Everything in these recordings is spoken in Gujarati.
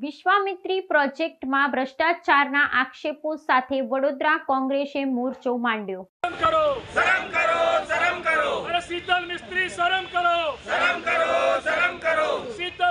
વિશ્વામિત્રી પ્રોજેક્ટમાં ભ્રષ્ટાચારના આક્ષેપો સાથે વડોદરા કોંગ્રેસે મોરચો માંડ્યો. કરો. શરમ કરો શરમ કરો. અરે શીતલ મિસ્ત્રી શરમ કરો. શરમ કરો શરમ કરો. શીતલ મિસ્ત્રી શરમ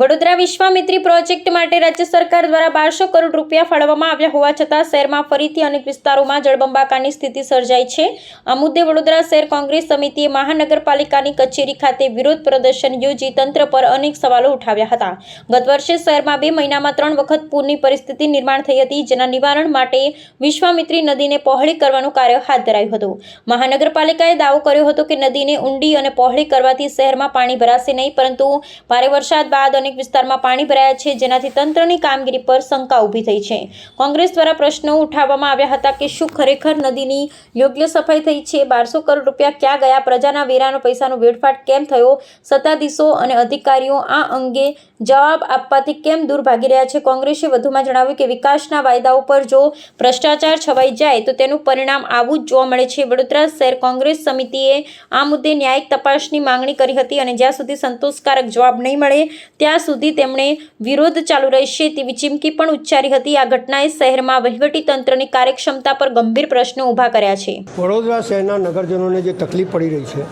વડોદરા વિશ્વામિત્રી પ્રોજેક્ટ માટે રાજ્ય સરકાર દ્વારા બારસો કરોડ રૂપિયા ફાળવવામાં આવ્યા હોવા છતાં શહેરમાં ફરીથી અનેક વિસ્તારોમાં જળબંબાકારની સ્થિતિ સર્જાઈ છે. આ મુદ્દે વડોદરા શહેર કોંગ્રેસ સમિતિએ મહાનગરપાલિકાની કચેરી ખાતે વિરોધ પ્રદર્શન યોજી તંત્ર પર અનેક સવાલો ઉઠાવ્યા હતા. ગત વર્ષે શહેરમાં બે મહિનામાં ત્રણ વખત પૂરની પરિસ્થિતિ નિર્માણ થઈ હતી, જેના નિવારણ માટે વિશ્વામિત્રી નદીને પહોળી કરવાનું કાર્ય હાથ ધરાયું હતું. મહાનગરપાલિકાએ દાવો કર્યો હતો કે નદીને ઊંડી અને પહોળી કરવાથી શહેરમાં પાણી ભરાશે નહીં, પરંતુ ભારે વરસાદ બાદ અનેક વિસ્તારમાં પાણી ભરાયા છે. જેનાથી તંત્રની કામગીરી પર શંકા ઊભી થઈ છે. કોંગ્રેસ દ્વારા પ્રશ્નો ઉઠાવવામાં આવ્યા હતા કે શું ખરેખર નદીની યોગ્ય સફાઈ થઈ છે? બારસો કરોડ રૂપિયા ક્યાં ગયા? પ્રજાના વેરાનો પૈસાનો વેડફાટ કેમ થયો? સત્તાધીશો અને અધિકારીઓ આ અંગે જવાબ આપવાથી કેમ દૂર ભાગી રહ્યા છે? કોંગ્રેસે વધુમાં જણાવ્યું કે વિકાસના વાયદાઓ પર જો ભ્રષ્ટાચાર છવાઈ જાય, તો તેનું પરિણામ આવું જ જોવા મળે છે. વડોદરા શહેર કોંગ્રેસ સમિતિએ આ મુદ્દે ન્યાયિક તપાસની માંગણી કરી હતી અને જ્યાં સુધી સંતોષકારક જવાબ નહીં મળે ત્યાં સુધી તેમણે વિરોધ ચાલુ રહેશે તેવી ચીમકી પણ ઉચ્ચારી હતી. આ ઘટનાએ શહેરમાં વહીવટી તંત્રની કાર્યક્ષમતા પર ગંભીર પ્રશ્નો ઊભા કર્યા છે. વડોદરા શહેરના નગરજનોને જે તકલીફ પડી રહી છે,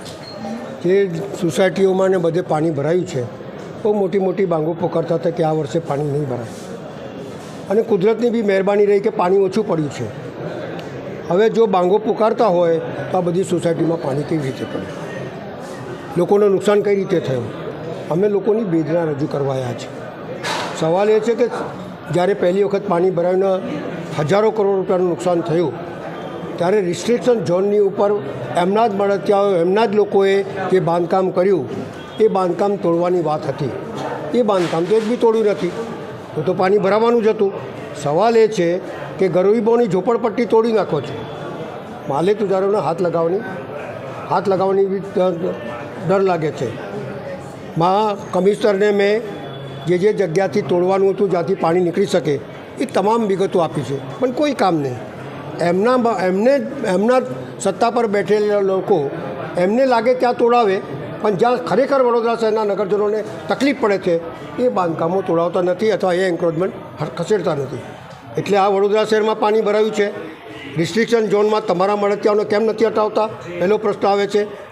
જે સોસાયટીઓમાં ને બધે પાણી ભરાયું છે, બહુ મોટી મોટી બાંગો પોકારતા હતા કે આ વર્ષે પાણી નહીં ભરાય. અને કુદરતની બી મહેરબાની રહી કે પાણી ઓછું પડ્યું છે. હવે જો બાંગો પુકારતા હોય તો આ બધી સોસાયટીમાં પાણી કેવી રીતે પડે? લોકોને નુકસાન કઈ રીતે થયું? અમે લોકોની વેદના રજૂ કરવાયા છે સવાલ એ છે કે જ્યારે પહેલી વખત પાણી ભરાયું હજારો કરોડ રૂપિયાનું નુકસાન થયું, ત્યારે રિસ્ટ્રિક્શન ઝોનની ઉપર એમના જ મળતિયાઓ એમના જ લોકોએ જે બાંધકામ કર્યું, એ બાંધકામ તોડવાની વાત હતી. એ બાંધકામ તો એક બી તોડ્યું નથી. તો તો પાણી ભરાવાનું જ હતું. સવાલ એ છે કે ગરીબોની ઝોપડપટ્ટી તોડી નાખો છો. માલે તુજારોને હાથ લગાવવાની હાથ લગાવવાની બી ડર લાગે છે. માં કમિશનરને મેં જે જે જગ્યાથી તોડવાનું હતું, જ્યાંથી પાણી નીકળી શકે, એ તમામ વિગતો આપી છે. પણ કોઈ કામ નહીં. એમના એમને, એમના સત્તા પર બેઠેલા લોકો એમને લાગે ત્યાં તોડાવે, પણ જ્યાં ખરેખર વડોદરા શહેરના નગરજનોને તકલીફ પડે છે, એ બાંધકામો તોડાવતા નથી અથવા એ એન્ક્રોચમેન્ટ ખસેડતા નથી. એટલે આ વડોદરા શહેરમાં પાણી ભરાયું છે. રિસ્ટ્રિક્શન ઝોનમાં તમારા મળતિયાઓને કેમ નથી હટાવતા? પહેલો પ્રશ્ન આવે છે.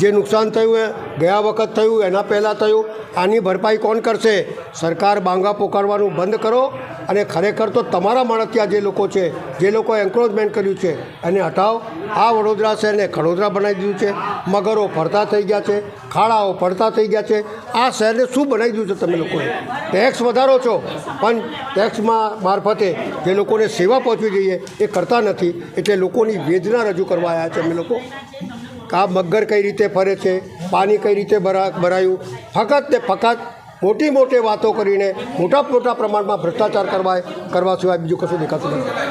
જે નુકસાન થયું એ ગયા વખત થયું, એના પહેલાં થયું. આની ભરપાઈ કોણ કરશે? સરકાર બાંગા પોકારવાનું બંધ કરો અને ખરેખર તો તમારા મળતિયા જે લોકો છે, જે લોકોએ એન્ક્રોચમેન્ટ કર્યું છે, એને હટાવો. આ વડોદરા શહેરને ખડોદરા બનાવી દીધું છે. મગરો ફરતા થઈ ગયા છે, ખાડાઓ પડતા થઈ ગયા છે. આ શહેરને શું બનાવી દીધું છે તમે લોકોએ? ટેક્સ વધારો છો, પણ ટેક્સમાં મારફતે જે લોકોને સેવા પહોંચવી જોઈએ એ કરતા નથી. એટલે લોકોની વેદના રજૂ કરવા આવ્યા છે અમે લોકો. કે મગર કઈ રીતે ફરે છે? પાણી કઈ રીતે ભરા, ભરાયું? ફક્ત ને ફક્ત મોટી મોટી વાતો કરીને મોટા મોટા પ્રમાણમાં ભ્રષ્ટાચાર કરવા કરવા સિવાય બીજું કશું દેખાતું નથી.